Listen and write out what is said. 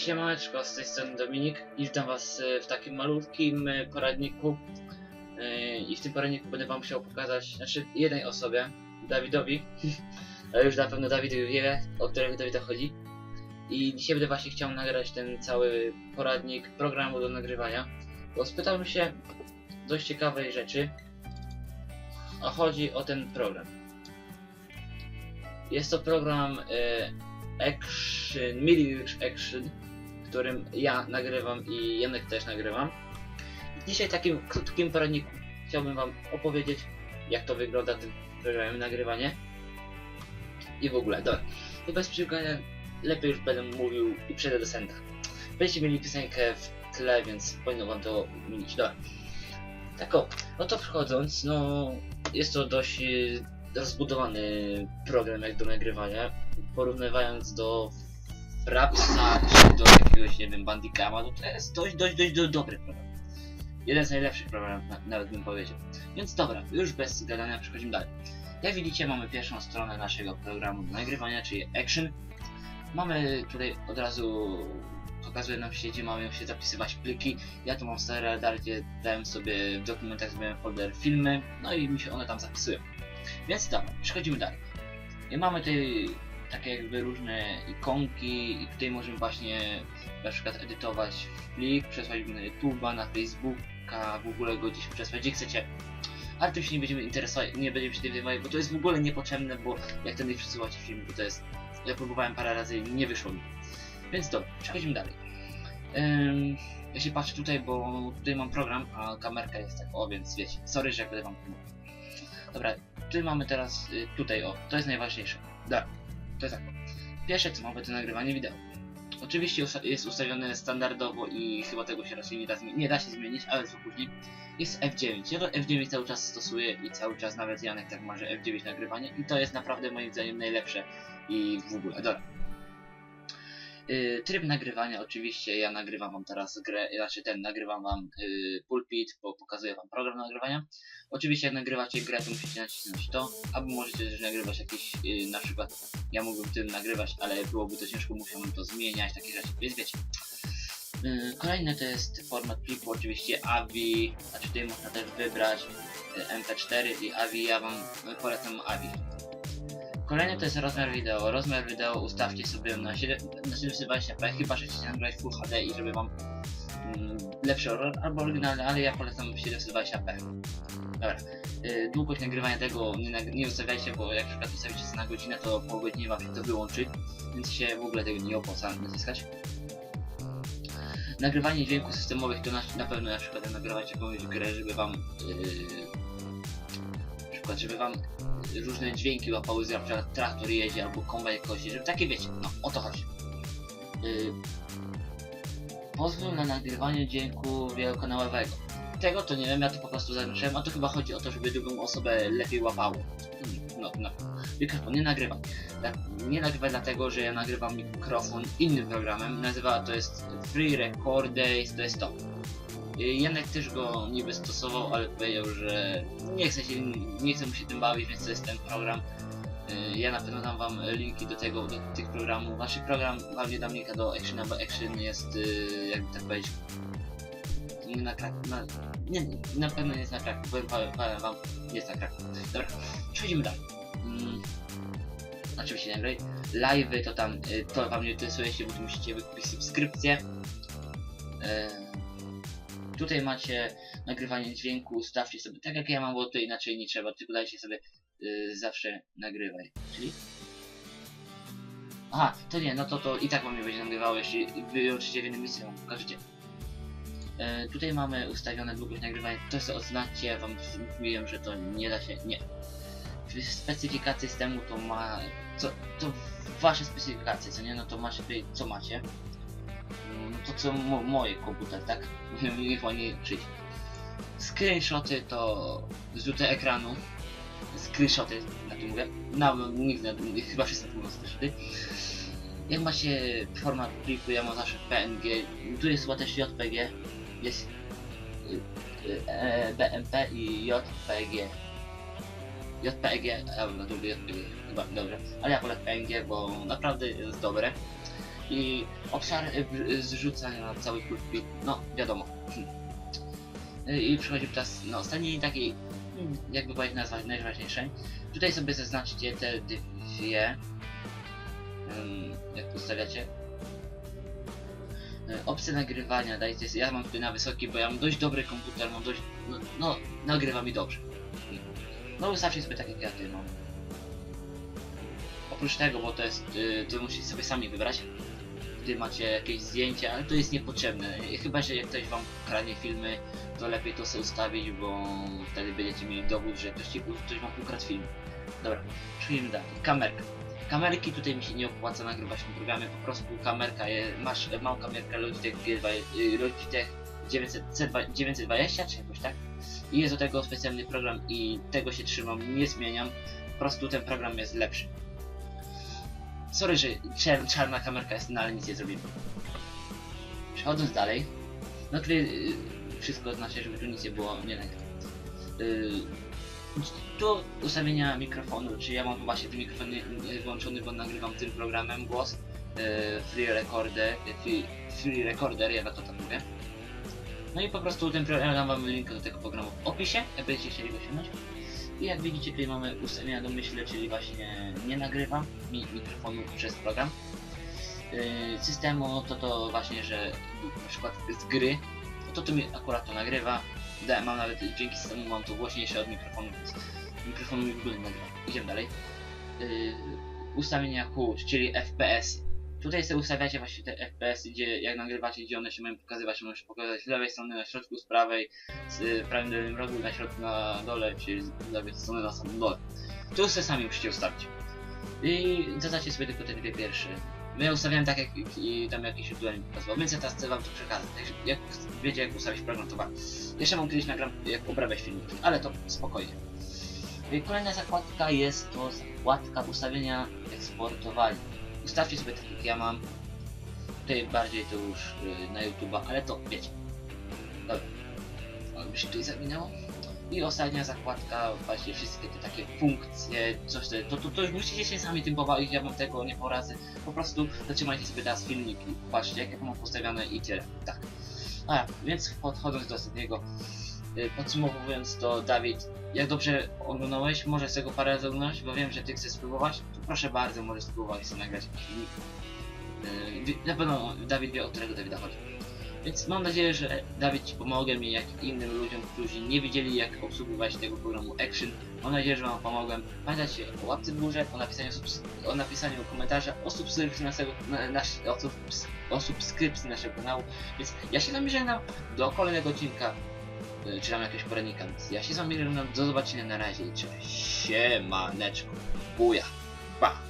Siemaneczko, z tej strony Dominik i witam was e, w takim malutkim e, poradniku. E, i w tym poradniku będę wam chciał pokazać, znaczy jednej osobie, Dawidowi, ale już na pewno Dawid wie, o którego Dawida chodzi. I dzisiaj będę właśnie chciał nagrać ten cały poradnik programu do nagrywania, bo spytałem się dość ciekawej rzeczy, a chodzi o ten program. Jest to program e, Action, Mili Action, którym ja nagrywam i Janek też nagrywam. Dzisiaj takim krótkim poradniku chciałbym wam opowiedzieć, jak to wygląda tym programem nagrywanie. I w ogóle, dobra. To bez przeciwgania lepiej już będę mówił i przejdę do senda. Będziecie mieli piosenkę w tle, więc powinno wam to mieć. Dobra. Tak o, no to wchodząc, no jest to dość y, rozbudowany program jak do nagrywania. Porównywając do Frapsa czy do jakiegoś, nie wiem, Bandicama, no to jest dość, dość, dość, dość dobry program. Jeden z najlepszych programów, na, nawet bym powiedział. Więc dobra, już bez gadania przechodzimy dalej. Jak widzicie, mamy pierwszą stronę naszego programu do nagrywania, czyli Action. Mamy tutaj od razu pokazuje nam się, gdzie mamy się zapisywać pliki. Ja tu mam stare radar, gdzie dałem sobie w dokumentach zrobiłem folder filmy, no i mi się one tam zapisują. Więc dobra, przechodzimy dalej. I mamy tutaj takie jakby różne ikonki i tutaj możemy właśnie na przykład edytować plik, przesłać na YouTube'a, na Facebooka, w ogóle go gdzieś przesłać, gdzie chcecie. Ale tym się nie będziemy interesować, nie będziemy się tym zajmować, bo to jest w ogóle niepotrzebne, bo jak wtedy przesyłacie film, bo to jest... Ja próbowałem parę razy i nie wyszło mi. Więc dobra, przechodzimy dalej. Ym, ja się patrzę tutaj, bo tutaj mam program, a kamerka jest tak, o więc wiecie, sorry, że jak będę wam mówił. Dobra, tutaj mamy teraz, y, tutaj o, to jest najważniejsze. Dobra, to tak. Pierwsze co mamy to nagrywanie wideo. Oczywiście jest ustawione standardowo i chyba tego się raczej nie da, nie da się zmienić, ale co później. Jest F9. Ja to F9 cały czas stosuję i cały czas nawet Janek tak ma, że F9 nagrywanie i to jest naprawdę moim zdaniem najlepsze i w ogóle. Dobra. Y, tryb nagrywania oczywiście ja nagrywam wam teraz grę, znaczy ten nagrywam wam y, pulpit, bo pokazuję wam program nagrywania. Oczywiście jak nagrywacie grę to musicie nacisnąć to, albo możecie też nagrywać jakiś, y, na przykład ja mógłbym tym nagrywać, ale byłoby to ciężko, musiałbym to zmieniać, takie rzeczy, więc wiecie. Y, Kolejne to jest format pliku, oczywiście AVI, znaczy tutaj można też wybrać y, MP4 i AVI, ja wam polecam AVI. Kolejny to jest rozmiar wideo. Rozmiar wideo ustawcie sobie na 7 na 720p, chyba że chcecie nagrywać Full HD i żeby wam mm, lepszy albo oryginalny, ale ja polecam 720p. Dobra. Y, długość nagrywania tego nie, nie ustawiajcie, bo jak na przykład ustawicie na godzinę, to po godzinie wam się to wyłączy, więc się w ogóle tego nie opłaca naciskać. Nagrywanie dźwięków systemowych to na, na pewno na przykład nagrywać jakąś grę, żeby wam yy, przykład, żeby wam różne dźwięki łapały, że na przykład traktor jedzie albo kombajn kosi, żeby takie wiecie, no o to chodzi. Yy, pozwól na nagrywanie dźwięku wielokanałowego. Tego to nie wiem, ja to po prostu zaznaczyłem, a to chyba chodzi o to, żeby drugą osobę lepiej łapało. No, no. Mikrofon nie nagrywam. Dla- Nie nagrywam dlatego, że ja nagrywam mikrofon innym programem. Nazywa to jest Free Recordace, to jest to. Janek też go niby stosował, ale powiedział, że nie chce, się, nie chce mu się tym bawić, więc to jest ten program. Y, Ja na pewno dam wam linki do tego, do tych programów. Waszy program nie dam linka do Actiona, bo Action jest, y, jakby tak powiedzieć, nie na krak, na, nie, na pewno nie jest na krak, powiem, powiem, wam, nie jest na krak. Dobra, przechodzimy dalej. Mm, oczywiście nie Live'y to tam, y, to wam nie interesuje tu musicie wykupić subskrypcję. Y, tutaj macie nagrywanie dźwięku, ustawcie sobie tak jak ja mam, bo to inaczej nie trzeba, tylko dajcie sobie y, zawsze nagrywaj, czyli... Aha, to nie, no to to i tak wam nie będzie nagrywało, jeśli wyłączycie w jednym miejscu, wam pokażecie. E, tutaj mamy ustawione długość nagrywania, to sobie oznaczcie, ja wam mówiłem, że to nie da się, nie. W specyfikacji systemu to ma, co, to wasze specyfikacje, co nie, no to macie tutaj, co macie. To co mo moje komputer, tak? Niech oni przyjść. Screenshoty to zrzuty ekranu. Screenshoty, na tym mówię. No, nikt, na- chyba wszyscy mówią screenshoty. Jak macie format pliku, ja mam zawsze PNG, tu jest chyba też JPG, jest y, y, e, BMP i JPG. JPG, a no to JPG, chyba dobrze, ale ja wolę PNG, bo naprawdę jest dobre. I obszar y, y, zrzucania na cały pulpit, no wiadomo. Y, I przychodzi czas na ostatni taki, mm, jakby powiedzieć nazwać najważniejszej. Tutaj sobie zaznaczcie te dwie, ym, jak ustawiacie. Opcje nagrywania, dajcie, ja mam tutaj na wysoki, bo ja mam dość dobry komputer, mam dość, no, no nagrywa mi dobrze. No ustawcie sobie tak jak ja ty mam. Oprócz tego, bo to jest, y, to musicie sobie sami wybrać. Gdy macie jakieś zdjęcie, ale to jest niepotrzebne. Chyba, że jak ktoś wam kranie filmy, to lepiej to sobie ustawić, bo wtedy będziecie mieli dowód, że ktoś, ktoś wam ukradł film. Dobra, przejdźmy dalej. Kamerka. Kamerki tutaj mi się nie opłaca nagrywać w programie, po prostu kamerka, je, masz e, małą kamerkę Logitech G2, y, Logitech 900, C2, 920 czy jakoś tak? I jest do tego specjalny program i tego się trzymam, nie zmieniam. Po prostu ten program jest lepszy. Sorry, że czarna kamerka jest, no ale nic nie zrobimy. Przechodząc dalej, no tutaj yy, wszystko znaczy, żeby tu nic nie było nie. Yy, tu ustawienia mikrofonu, czy ja mam właśnie ten mikrofon yy, włączony, bo nagrywam tym programem głos. Yy, free recorder, yy, free, free recorder, ja na to tak mówię. No i po prostu ten program, dam wam link do tego programu w opisie, jak będziecie chcieli go osiągnąć. I jak widzicie tutaj mamy ustawienia domyślne, czyli właśnie nie nagrywam mi mikrofonu przez program. Yy, systemu to to właśnie, że na przykład z gry, no to to mi akurat to nagrywa. Mam nawet dzięki systemu mam to głośniejsze od mikrofonu, więc mikrofonu mi w ogóle nagrywa. Idziemy dalej. Yy, ustawienia HUD, czyli FPS. Tutaj sobie ustawiacie właśnie te FPS, gdzie jak nagrywacie, gdzie one się mają pokazywać, możecie pokazać z lewej strony na środku, z prawej, z prawym dolnym rogu, na środku na dole, czyli z lewej strony na samym dole. Tu sobie sami musicie ustawić. I zadacie sobie tylko te dwie pierwsze. My ustawiałem tak, jak i tam jakiś youtuber mi pokazywał, więc ja teraz chcę wam to przekazać. Także jak wiecie, jak ustawić program, to wam. Jeszcze mam kiedyś nagram, jak obrabiać filmiki, ale to spokojnie. I Kolejna zakładka jest to zakładka ustawienia eksportowania. Ustawcie sobie tak jak ja mam. Tutaj bardziej to już y, na YouTube'a, ale to wiecie. Dobra. O, by się tutaj zawinęło. I ostatnia zakładka, właśnie wszystkie te takie funkcje, coś te, to, to, to już musicie się sami tym pobawić, ja wam tego nie poradzę. Po prostu zatrzymajcie sobie teraz filmiki, patrzcie jak ja mam postawione i tyle. Tak. A, więc podchodząc do ostatniego, podsumowując to Dawid, jak dobrze oglądałeś, możesz tego parę razy oglądać, bo wiem, że ty chcesz spróbować, to proszę bardzo, możesz spróbować sobie nagrać filmik. Wi- na pewno Dawid wie, o którego Dawida chodzi. Więc mam nadzieję, że Dawid ci pomogę mi, jak innym ludziom, którzy nie wiedzieli, jak obsługiwać tego programu Action. Mam nadzieję, że wam pomogłem. Pamiętajcie o łapce w górze, o napisaniu, o napisaniu komentarza, o subskrypcji naszego, na, nasz, o, subs- o subskrypcji naszego kanału. Więc ja się zamierzam do kolejnego odcinka y, czy tam jakiegoś poradnika, więc ja się z wami do zobaczenia na razie. Cześć, siemaneczko, buja, pa!